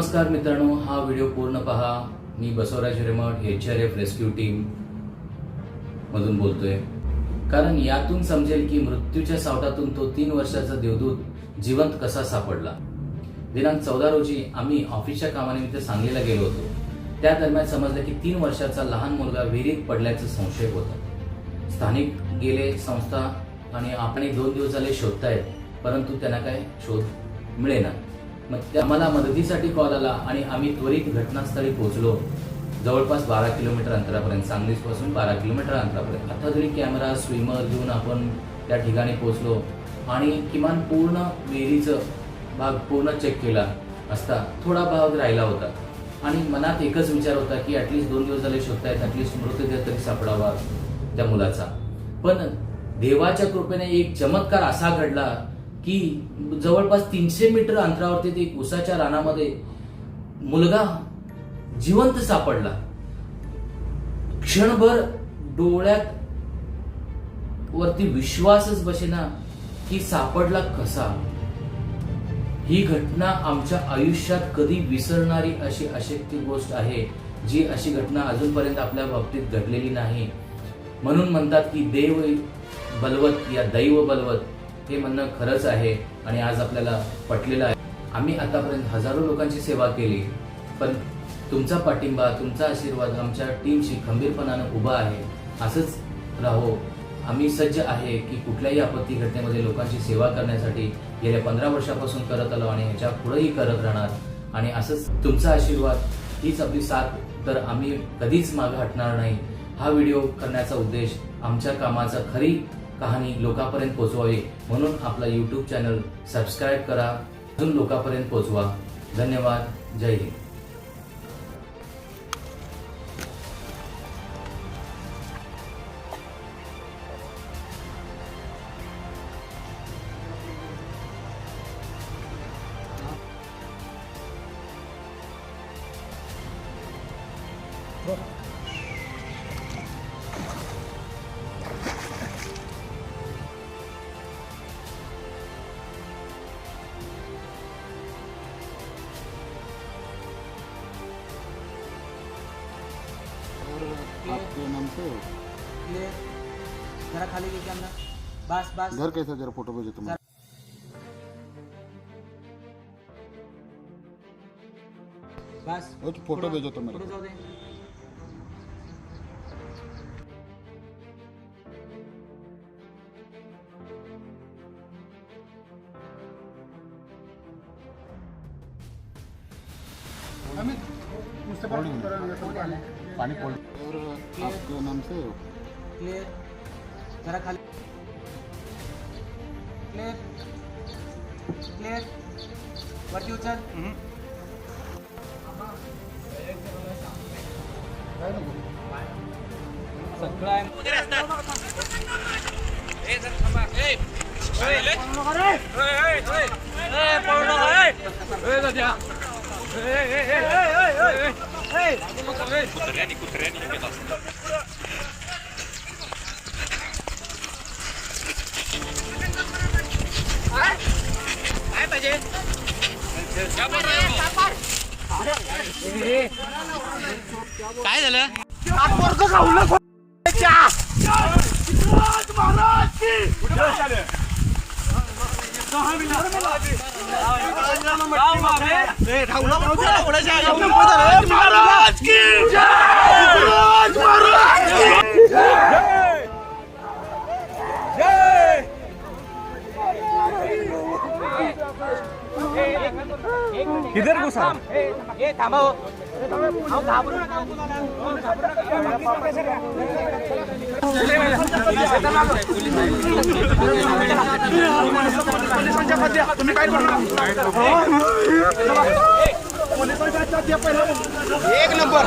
नमस्कार मित्रांनो हा व्हिडिओ पूर्ण पहा. मी Basavaraj Hiremath H R F rescue team मधून बोलतोय. कारण यातून समजेल की मृत्यूच्या सावटातून तो तीन वर्षाचा देवदूत जिवंत कसा सापडला. दिनांक चौदा रोजी आम्ही ऑफिसच्या कामानिमित्त सांगलीला गेलो होतो. त्या दरम्यान समजलं की तीन वर्षाचा लहान मुलगा विहिरीत पडल्याचा संशय होता. स्थानिक गेले संस्था आणि आपण दोन दिवस झाले शोधतायत परंतु त्यांना काय शोध मिळेना. आम्हाला मदतीसाठी कॉल आला आणि आम्ही त्वरित घटनास्थळी पोहोचलो. जवळपास बारा किलोमीटर अंतरापर्यंत सांगलीपासून बारा किलोमीटर अंतरापर्यंत. आता जरी कॅमेरा स्विमर घेऊन आपण त्या ठिकाणी पोहोचलो आणि किमान पूर्ण विहिरीचं भाग पूर्ण चेक केला असता थोडा भाग राहिला होता. आणि मनात एकच विचार होता की ॲटलिस्ट दोन दिवस झाले शोधतायत ॲटलिस्ट मृतदेह तरी सापडावा त्या मुलाचा. पण देवाच्या कृपेने एक चमत्कार असा घडला की जवळपास तीनशे मीटर अंतरावरती ते उसाच्या रानामध्ये मुलगा जिवंत सापडला. क्षणभर डोळ्यात वरती विश्वासच बसेना की सापडला कसा. ही घटना आमच्या आयुष्यात कधी विसरणारी अशी अशक्य गोष्ट आहे जी अशी घटना अजूनपर्यंत आपल्या बाबतीत घडलेली नाही. म्हणून म्हणतात की देव बलवत या दैव बलवत हे म्हणणं खरंच आहे आणि आज आपल्याला पटलेलं आहे. आम्ही आतापर्यंत हजारो लोकांची सेवा केली पण तुमचा पाठिंबा तुमचा आशीर्वाद आमच्या टीमशी खंबीरपणानं उभा आहे. असंच राहो आम्ही सज्ज आहे की कुठल्याही आपत्ती घटनेमध्ये लोकांची सेवा करण्यासाठी गेल्या पंधरा वर्षापासून करत आलो आणि ह्याच्या पुढेही करत राहणार. आणि असंच तुमचा आशीर्वाद हीच आपली साथ तर आम्ही कधीच मागे हटणार नाही. हा व्हिडिओ करण्याचा उद्देश आमच्या कामाचा खरी कहाणी लोकांपर्यंत पोहोचवावी. म्हणून आपला यूट्यूब चॅनल सबस्क्राईब करा. अजून लोकांपर्यंत पोहोचवा. धन्यवाद. जय हिंद. आपके नाम से। क्लियर जरा खाली कीजिए कैमरा बस बस। घर कैसा जरा फ़ोटो भेजो तुम्हें। बस। वो तो फ़ोटो भेजो तो मेरे फ़ोटो को। जाओ दे। पानी खोल और आपके नाम से क्लियर जरा खाली क्लियर क्लियर वरती उचल सगळं आहे किधर घुसा ए थांबा हो. अहो, घाबरू नका, हो, किधर घुसा घाबरू नका. पोलिसांच्या मध्ये तुम्ही काय करू एक नंबर.